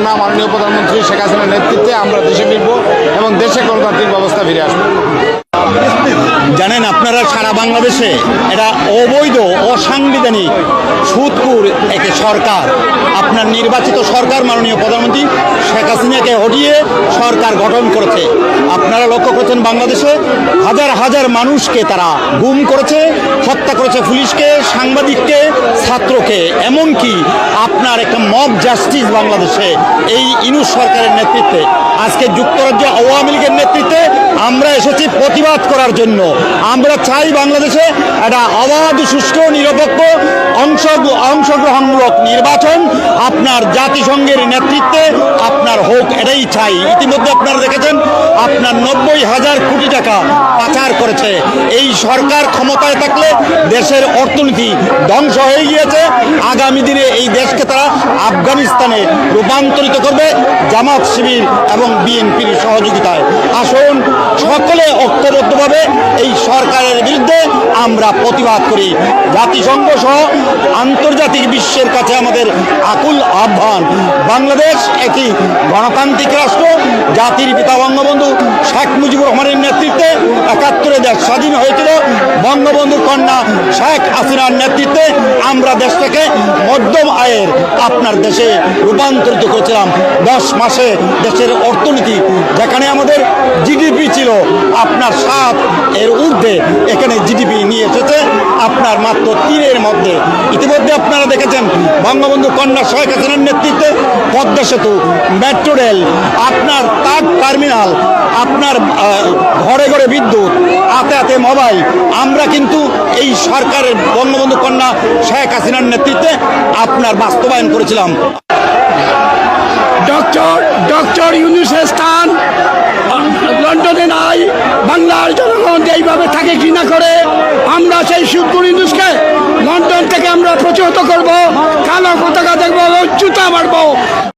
কন্যা মাননীয় প্রধানমন্ত্রী শেখ হাসিনার নেতৃত্বে আমরা দেশে ফিরব এবং দেশে গণতান্ত্রিক ব্যবস্থা ফিরে আসব। জানেন আপনারা সারা বাংলাদেশে এটা অবৈধ, অসাংবিধানিক সুদপুর একে সরকার। আপনার নির্বাচিত সরকার, মাননীয় প্রধানমন্ত্রী শেখ হাসিনাকে হটিয়ে সরকার গঠন করেছে। আপনারা লক্ষ্য করেছেন বাংলাদেশে হাজার হাজার মানুষকে তারা গুম করেছে, হত্যা করেছে পুলিশকে, সাংবাদিককে, ছাত্রকে। এমনকি আপনার একটা মব জাস্টিস বাংলাদেশে, এই ইনুস সরকারের নেতৃত্বে। আজকে যুক্তরাজ্য আওয়ামী লীগের নেতৃত্বে আমরা এসেছি প্রতিবাদ করার জন্য। আমরা চাই বাংলাদেশে একটা অবাধ, সুষ্ঠু, নিরপেক্ষ, অংশ অংশগ্রহণমূলক নির্বাচন। আপনার জাতিসংঘের নেতৃত্বে আপনার চাই ইতিমধ্যে আপনারা দেখেছেন, আপনার নব্বই হাজার কোটি টাকা পাচার করেছে। এই সরকার ক্ষমতায় থাকলে দেশের অর্থনীতি ধ্বংস হয়ে গিয়েছে। আগামী দিনে এই দেশকে তারা আফগানিস্তানে রূপান্তরিত করবে জামাত শিবির এবং বিএনপির সহযোগিতায়। আসুন, সকলে ঐক্যবদ্ধভাবে এই সরকারের আমরা প্রতিবাদ করি। জাতিসংঘ সহ আন্তর্জাতিক বিশ্বের কাছে আমাদের আকুল আহ্বান। বাংলাদেশ একটি গণতান্ত্রিক রাষ্ট্র, জাতির পিতা বঙ্গবন্ধু শেখ মুজিবুর রহমানের নেতৃত্বে একাত্তরে দেশ স্বাধীন হয়েছিল। বঙ্গবন্ধু কন্যা শেখ হাসিনার নেতৃত্বে আমরা দেশটাকে মধ্যম আয়ের আপনার দেশে রূপান্তরিত করেছিলাম। দশ মাসে দেশের অর্থনীতি, যেখানে আমাদের জিডিপি ছিল আপনার সাত এর ঊর্ধ্বে, এখানে জিডিপি নিয়ে এসেছে আপনার মাত্র তীরের মধ্যে। ইতিমধ্যে আপনারা দেখেছেন, বঙ্গবন্ধু কন্যা শেখ হাসিনার নেতৃত্বে পদ্মা সেতু, মেট্রো রেল, আপনার তার টার্মিনাল, আপনার ঘরে হাতে আমরা কিন্তু এই সরকারের বঙ্গবন্ধু কন্যা শেখ হাসিনার নেতৃত্বে আপনার বাস্তবায়ন করেছিলাম। ডক্টর ডক্টর ইউনুসের স্থান, লন্ডনে নাই, বাংলার জনগণ এইভাবে থাকে ঘৃণা করে, আমরা সেই সুদপুর ইউনুসকে লন্ডন থেকে আমরা প্রতিহত করব, কালো পতাকা দেখব, জুতা মারবো।